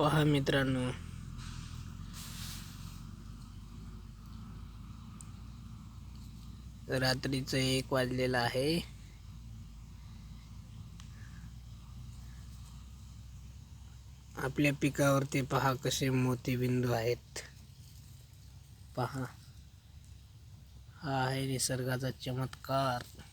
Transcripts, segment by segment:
पहा मित्रांनो. रात्रीचं एक वाजलेलं आहे. आपल्या पिकावरती पहा कसे मोतीबिंदू आहेत. पहा. हा आहे निसर्गाचा चमत्कार.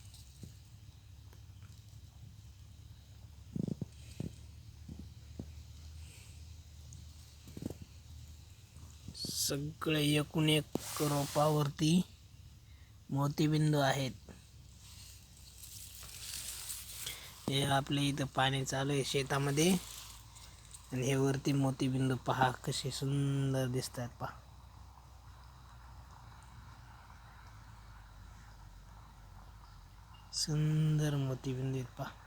सगळे एकूण एक रोपावरती मोतीबिंदू आहेत. हे आपल्या इथं पाणी चालू आहे शेतामध्ये. आणि हे वरती मोतीबिंदू पहा कसे सुंदर दिसत आहेत पहा. सुंदर मोतीबिंदू आहेत पहा.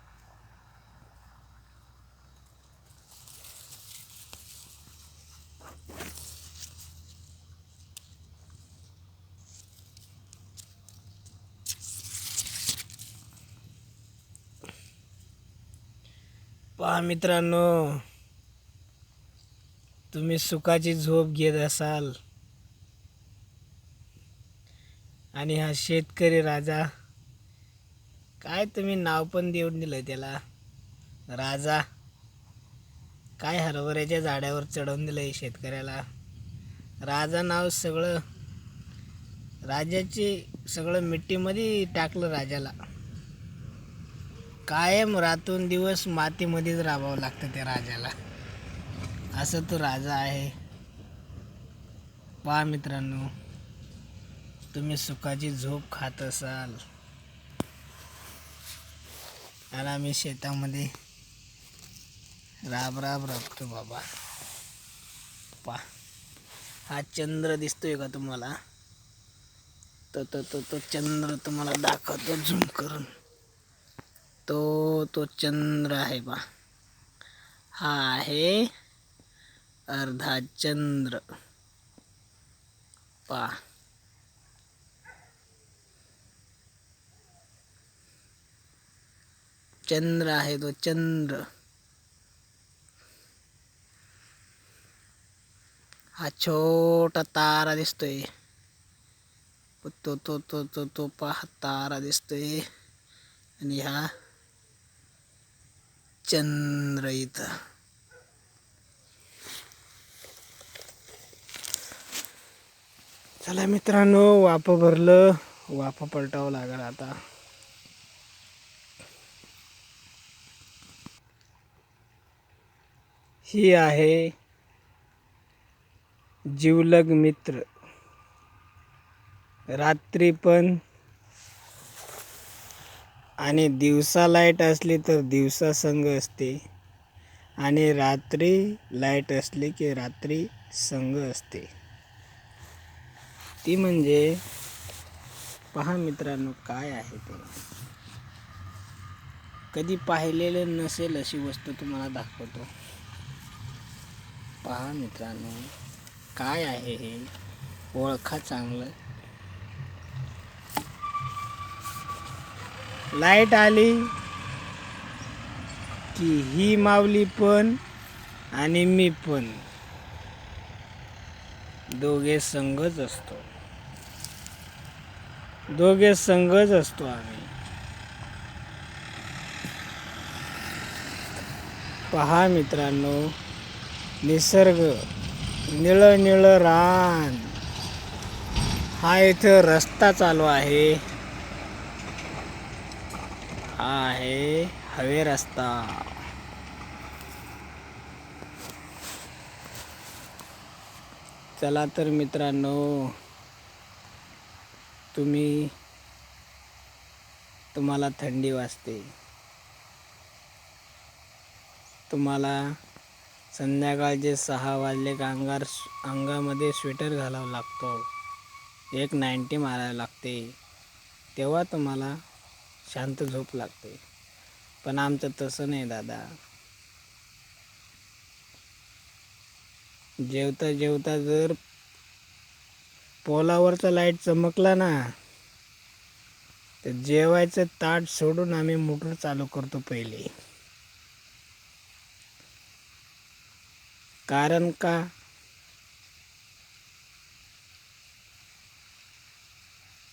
पहा मित्रांनो तुम्ही सुखाची झोप घेत असाल आणि हा शेतकरी राजा काय तुम्ही नाव पण देऊन दिलं त्याला? राजा काय हरभऱ्याच्या झाडावर चढवून दिलं शेतकऱ्याला? राजा नाव सगळं राजाची सगळं मिट्टीमध्ये टाकलं राजाला. कायम रातून दिवस मातीमध्येच राबावं लागतं त्या राजाला. असं तो राजा आहे. पहा मित्रांनो तुम्ही सुखाची झोप खात असाल. आणि आम्ही शेतामध्ये राब राब राबतो बाबा. पा हा चंद्र दिसतोय का तुम्हाला? तो तो तो तो चंद्र तुम्हाला दाखवतो झूम करून. तो तो चंद्र आहे बा. हा आहे अर्धा चंद्र. पा. चंद्र आहे तो चंद्र. हा छोटा तारा दिसतोय. तो तो तो तो तो पहा, तारा दिसतोय. हा चंद्र इथं. चला मित्रांनो वाप भरलं. वाप पलटावं लागेल आता. ही आहे जीवलग मित्र. रात्री पण आणि दिवसा लाइट असली तर दिवसा संघ असते. आणि रात्री लाइट असली की रात्री संघ असते. ती म्हणजे पहा मित्रांनो काय आहे ते. कधी पाहिलेलं नसेल अशी वस्तू तुम्हाला दाखवतो. पहा मित्रांनो काय आहे हे? ओळखा चांगलं. लाइट आली की ही मावली पण आणि मी पण. दोघे संघच असतो. दोघे संघच असतो आम्ही. पहा मित्रांनो निसर्ग निळं निळं रान. हा इथं रस्ता चालू आहे. हा आहे हवे रस्ता. चला तर मित्रांनो तुम्ही तुम्हाला थंडी वाजते. तुम्हाला संध्याकाळचे सहा वाजले का अंगार अंगामध्ये स्वेटर घालावं लागतो. एक नाईन्टी मारायला लागते. तेव्हा तुम्हाला शांत झोप लागते. पण आमचं तसं नाही दादा. जेवता जेवता जर पोलावरचा लाइट चमकला ना तर जेवायचं ताट सोडून आम्ही मोटर चालू करतो पहिले. कारण का?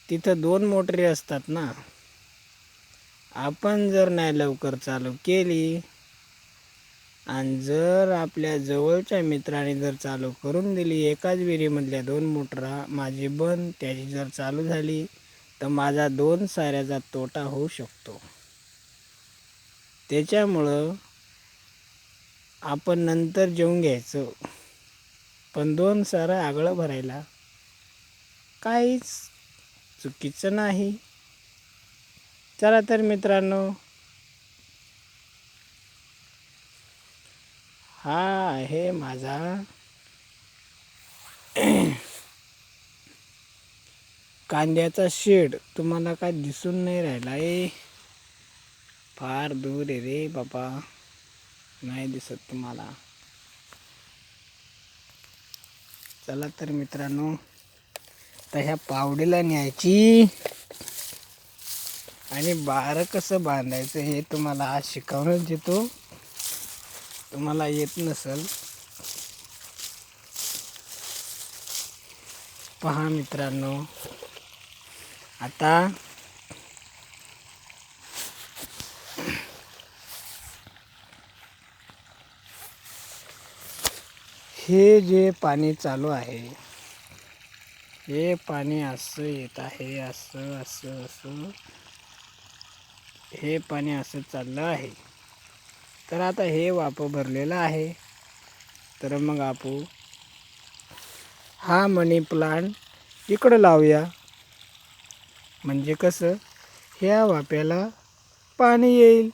तिथं दोन मोटरी असतात ना. आपण जर नाही लवकर चालू केली आणि जर आपल्या जवळच्या मित्राने जर चालू करून दिली एकाच विहिरीमधल्या दोन मोटरा माझी बंद त्याची जर चालू झाली तर माझा दोन साऱ्याचा तोटा होऊ शकतो. त्याच्यामुळं आपण नंतर जेवून घ्यायचं. पण दोन सारं आगळं भरायला काहीच चुकीचं नाही. चला तर मित्रांनो. हा आहे माझा कांद्याचा शेड. तुम्हाला काय दिसून नाही राहिला आहे फार दूर आहे रे बाबा. नाही दिसत तुम्हाला. चला तर मित्रांनो तर ह्या पावडीला न्यायची. आणि बारं कसं बांधायचं हे तुम्हाला आज शिकवूनच देतो. तुम्हाला येत नसल. पहा मित्रांनो. आता हे जे पाणी चालू आहे हे पाणी असं येत आहे असं असं असं हे पाणी असं चाललं आहे. तर आता हे वाप भरलेलं आहे. तर मग आपण हा मनी प्लांट इकडं लावूया. म्हणजे कसं? ह्या वाप्याला पाणी येईल.